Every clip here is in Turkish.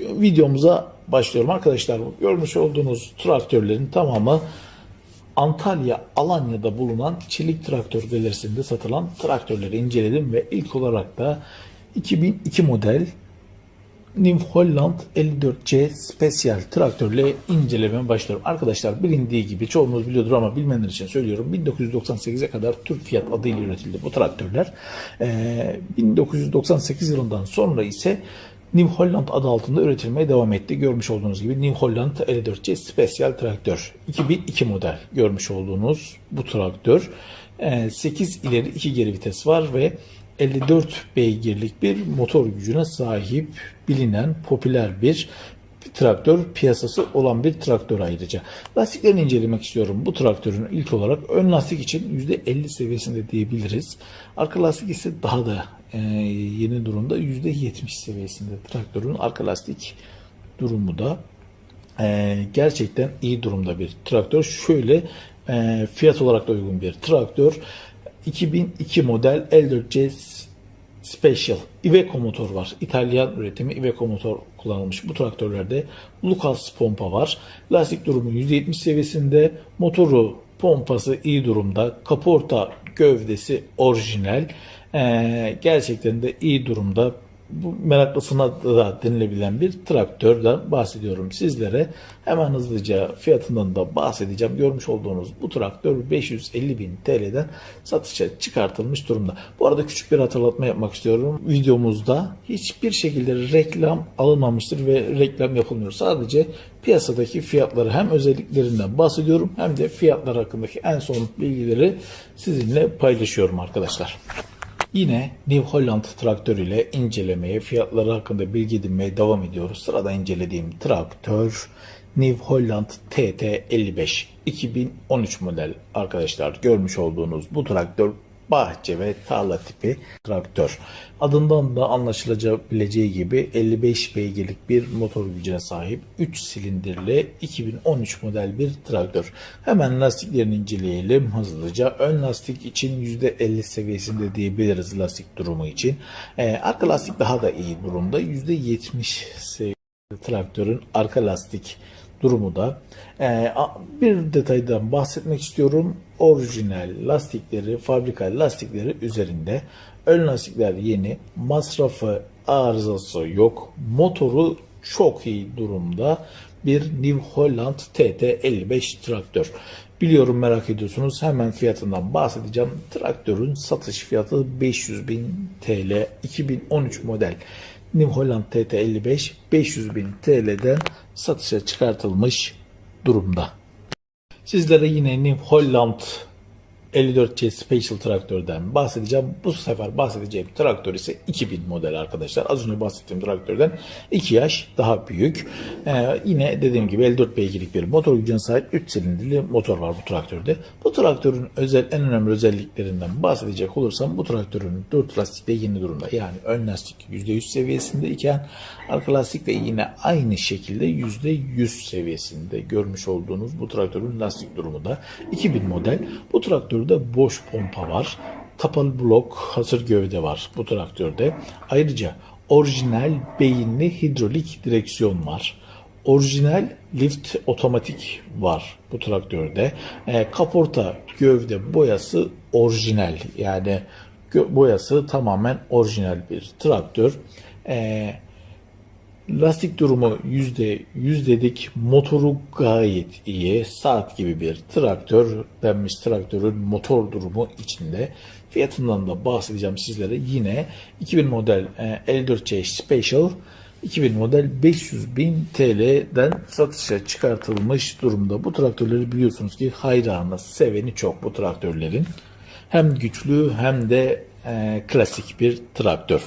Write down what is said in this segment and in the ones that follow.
videomuza başlıyorum arkadaşlar. Görmüş olduğunuz traktörlerin tamamı Antalya, Alanya'da bulunan Çelik Traktör galerisinde satılan traktörleri inceledim ve ilk olarak da 2002 model New Holland 54C Special traktörle incelemeye başlıyorum. Arkadaşlar bilindiği gibi çoğunuz biliyordur ama bilmeyenler için söylüyorum. 1998'e kadar Türk Fiat adıyla üretildi bu traktörler. Ee, 1998 yılından sonra ise New Holland adı altında üretilmeye devam etti. Görmüş olduğunuz gibi New Holland 54C Special traktör. 2002 model görmüş olduğunuz bu traktör. Ee, 8 ileri 2 geri vites var ve 54 beygirlik bir motor gücüne sahip bilinen popüler bir traktör piyasası olan bir traktör ayrıca. Lastiklerini incelemek istiyorum. Bu traktörün ilk olarak ön lastik için %50 seviyesinde diyebiliriz. Arka lastik ise daha da e, yeni durumda %70 seviyesinde traktörün arka lastik durumu da e, gerçekten iyi durumda bir traktör. Şöyle e, fiyat olarak da uygun bir traktör. 2002 model L4C Special Iveco motor var. İtalyan üretimi Iveco motor kullanılmış bu traktörlerde. Lucas pompa var. Lastik durumu %70 seviyesinde. Motoru pompası iyi durumda. Kaporta gövdesi orijinal. Ee, gerçekten de iyi durumda. Bu meraklısına da denilebilen bir traktörden bahsediyorum sizlere. Hemen hızlıca fiyatından da bahsedeceğim. Görmüş olduğunuz bu traktör 550 bin TL'den satışa çıkartılmış durumda. Bu arada küçük bir hatırlatma yapmak istiyorum. Videomuzda hiçbir şekilde reklam alınmamıştır ve reklam yapılmıyor. Sadece piyasadaki fiyatları hem özelliklerinden bahsediyorum hem de fiyatlar hakkındaki en son bilgileri sizinle paylaşıyorum arkadaşlar. Yine New Holland traktör ile incelemeye, fiyatları hakkında bilgi edinmeye devam ediyoruz. Sırada incelediğim traktör New Holland TT55 2013 model arkadaşlar. Görmüş olduğunuz bu traktör bahçe ve tarla tipi traktör. Adından da anlaşılabileceği gibi 55 beygirlik bir motor gücüne sahip 3 silindirli 2013 model bir traktör. Hemen lastiklerini inceleyelim hızlıca. Ön lastik için %50 seviyesinde diyebiliriz lastik durumu için. Ee, arka lastik daha da iyi durumda. %70 seviyesinde traktörün arka lastik durumu da. Ee, bir detaydan bahsetmek istiyorum. Orijinal lastikleri, fabrika lastikleri üzerinde. Ön lastikler yeni. Masrafı, arızası yok. Motoru çok iyi durumda. Bir New Holland TT55 traktör. Biliyorum merak ediyorsunuz. Hemen fiyatından bahsedeceğim. Traktörün satış fiyatı 500 bin TL. 2013 model. New Holland TT55 500 bin TL'den satışa çıkartılmış durumda. Sizlere yine New Holland 54C Special traktörden bahsedeceğim. Bu sefer bahsedeceğim traktör ise 2000 model arkadaşlar. Az önce bahsettiğim traktörden 2 yaş daha büyük. Ee, yine dediğim gibi 54 beygirlik bir motor gücüne sahip 3 silindirli motor var bu traktörde. Bu traktörün özel en önemli özelliklerinden bahsedecek olursam bu traktörün 4 lastik de yeni durumda. Yani ön lastik %100 seviyesinde iken arka lastik de yine aynı şekilde %100 seviyesinde görmüş olduğunuz bu traktörün lastik durumu da 2000 model. Bu traktörde boş pompa var. Kapalı blok hasır gövde var bu traktörde. Ayrıca orijinal beyinli hidrolik direksiyon var. Orijinal lift otomatik var bu traktörde. E, kaporta gövde boyası orijinal. Yani boyası tamamen orijinal bir traktör. E, Lastik durumu %100 dedik. Motoru gayet iyi. Saat gibi bir traktör denmiş traktörün motor durumu içinde. Fiyatından da bahsedeceğim sizlere. Yine 2000 model e, L4C Special 2000 model 500 bin TL'den satışa çıkartılmış durumda. Bu traktörleri biliyorsunuz ki hayranı, seveni çok bu traktörlerin. Hem güçlü hem de e, klasik bir traktör.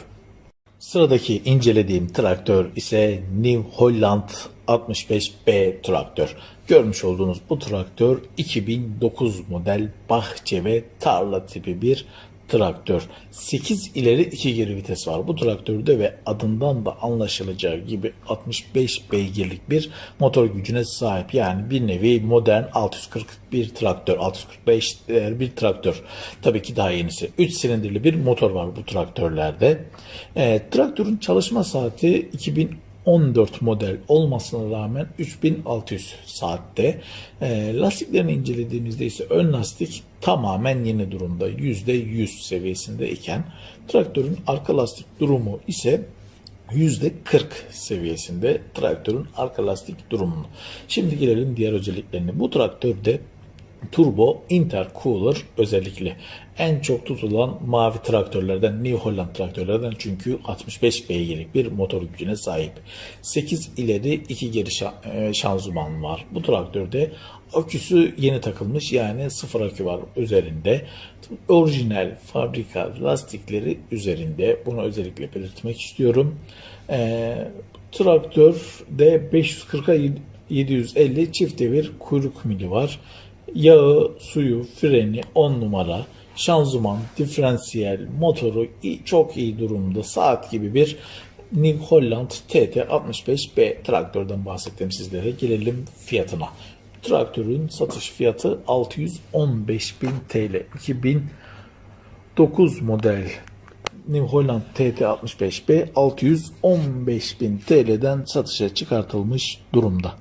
Sıradaki incelediğim traktör ise New Holland 65B traktör. Görmüş olduğunuz bu traktör 2009 model bahçe ve tarla tipi bir traktör. 8 ileri 2 geri vites var bu traktörde ve adından da anlaşılacağı gibi 65 beygirlik bir motor gücüne sahip. Yani bir nevi modern 641 traktör, 645 değer bir traktör. Tabii ki daha yenisi. 3 silindirli bir motor var bu traktörlerde. E, traktörün çalışma saati 2000 2014 model olmasına rağmen 3600 saatte. E, lastiklerini incelediğimizde ise ön lastik tamamen yeni durumda. %100 seviyesinde iken traktörün arka lastik durumu ise %40 seviyesinde traktörün arka lastik durumunu. Şimdi gelelim diğer özelliklerine. Bu traktörde turbo intercooler özellikli. En çok tutulan mavi traktörlerden, New Holland traktörlerden çünkü 65 beygirlik bir motor gücüne sahip. 8 ileri 2 geri e, şanzıman var. Bu traktörde aküsü yeni takılmış yani sıfır akü var üzerinde. Orijinal fabrika lastikleri üzerinde. Bunu özellikle belirtmek istiyorum. Ee, traktörde 540'a 750 çift devir kuyruk mili var. Yağı, suyu, freni 10 numara, şanzıman, diferansiyel, motoru çok iyi durumda. Saat gibi bir New Holland TT65B traktörden bahsettim sizlere. Gelelim fiyatına. Traktörün satış fiyatı 615.000 TL. 2009 model New Holland TT65B 615.000 TL'den satışa çıkartılmış durumda.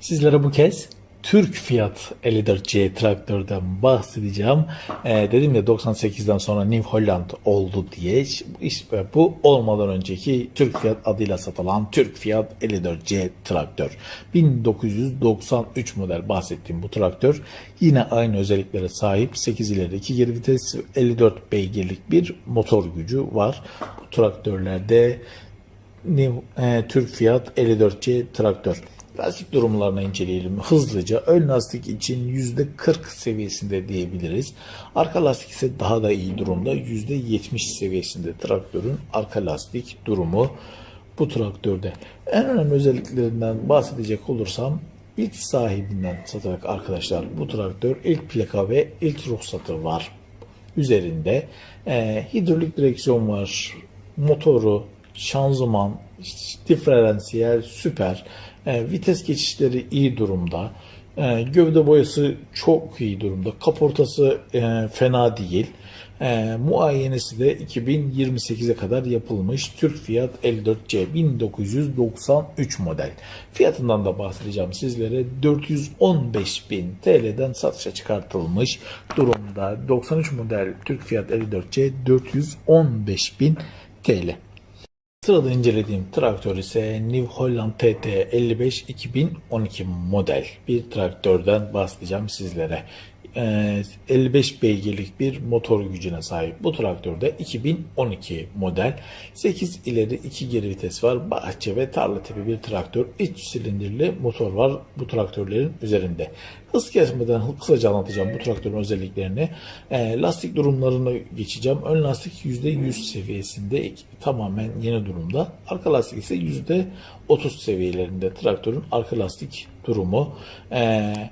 Sizlere bu kez Türk Fiat 54C traktörden bahsedeceğim. Ee, dedim ya 98'den sonra New Holland oldu diye. İşte bu olmadan önceki Türk Fiat adıyla satılan Türk Fiat 54C traktör. 1993 model bahsettiğim bu traktör yine aynı özelliklere sahip 8 ileri 2 geri vites 54 beygirlik bir motor gücü var. Bu traktörlerde New, e, Türk Fiat 54C traktör. Lastik durumlarını inceleyelim hızlıca. Ön lastik için %40 seviyesinde diyebiliriz. Arka lastik ise daha da iyi durumda. %70 seviyesinde traktörün arka lastik durumu bu traktörde. En önemli özelliklerinden bahsedecek olursam ilk sahibinden satarak arkadaşlar bu traktör ilk plaka ve ilk ruhsatı var üzerinde. E, hidrolik direksiyon var, motoru, şanzıman, diferansiyel süper, E, vites geçişleri iyi durumda. E, gövde boyası çok iyi durumda. Kaportası e, fena değil. E, muayenesi de 2028'e kadar yapılmış. Türk Fiat 54C 1993 model. Fiyatından da bahsedeceğim sizlere. 415.000 TL'den satışa çıkartılmış durumda. 93 model Türk Fiat 54C 415.000 TL. Sırada incelediğim traktör ise New Holland TT 55 2012 model bir traktörden bahsedeceğim sizlere. Ee, 55 beygirlik bir motor gücüne sahip. Bu traktörde 2012 model 8 ileri 2 geri vites var bahçe ve tarla tipi bir traktör 3 silindirli motor var bu traktörlerin üzerinde. Hız kesmeden kısaca anlatacağım bu traktörün özelliklerini. Ee, lastik durumlarını geçeceğim. Ön lastik %100 seviyesinde tamamen yeni durumda. Arka lastik ise %30 seviyelerinde traktörün arka lastik durumu. Ee,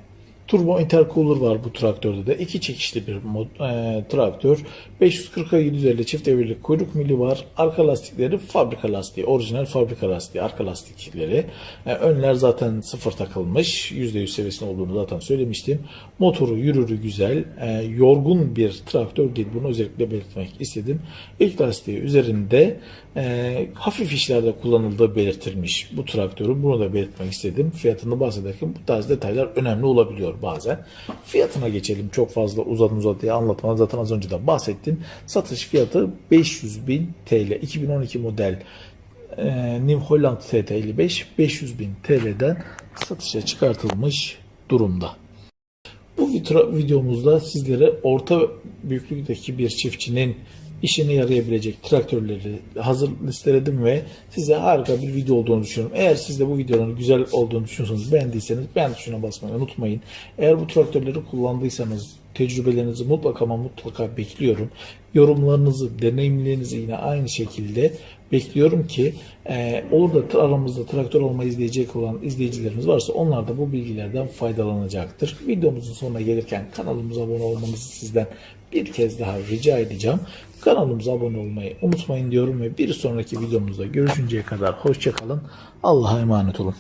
Turbo intercooler var bu traktörde de. iki çekişli bir mod, e, traktör. 540'a 750 çift devirli kuyruk mili var. Arka lastikleri fabrika lastiği. Orijinal fabrika lastiği. Arka lastikleri. E, önler zaten sıfır takılmış. %100 seviyesinde olduğunu zaten söylemiştim. Motoru yürürü güzel. E, yorgun bir traktör değil. Bunu özellikle belirtmek istedim. İlk lastiği üzerinde e, hafif işlerde kullanıldığı belirtilmiş bu traktörün. Bunu da belirtmek istedim. Fiyatını bahsederken bu tarz detaylar önemli olabiliyor bazen. Fiyatına geçelim. Çok fazla uzun uzadıya anlatmadan zaten az önce de bahsettim. Satış fiyatı 500 bin TL. 2012 model e, New Holland TT55 500 bin TL'den satışa çıkartılmış durumda. Bu video- videomuzda sizlere orta büyüklükteki bir çiftçinin işine yarayabilecek traktörleri hazır listeledim ve size harika bir video olduğunu düşünüyorum. Eğer siz de bu videonun güzel olduğunu düşünüyorsanız beğendiyseniz beğen tuşuna basmayı unutmayın. Eğer bu traktörleri kullandıysanız tecrübelerinizi mutlaka ama mutlaka bekliyorum. Yorumlarınızı, deneyimlerinizi yine aynı şekilde bekliyorum ki e, olur aramızda traktör olmayı izleyecek olan izleyicilerimiz varsa onlar da bu bilgilerden faydalanacaktır. Videomuzun sonuna gelirken kanalımıza abone olmanızı sizden bir kez daha rica edeceğim. Kanalımıza abone olmayı unutmayın diyorum ve bir sonraki videomuzda görüşünceye kadar hoşçakalın. Allah'a emanet olun.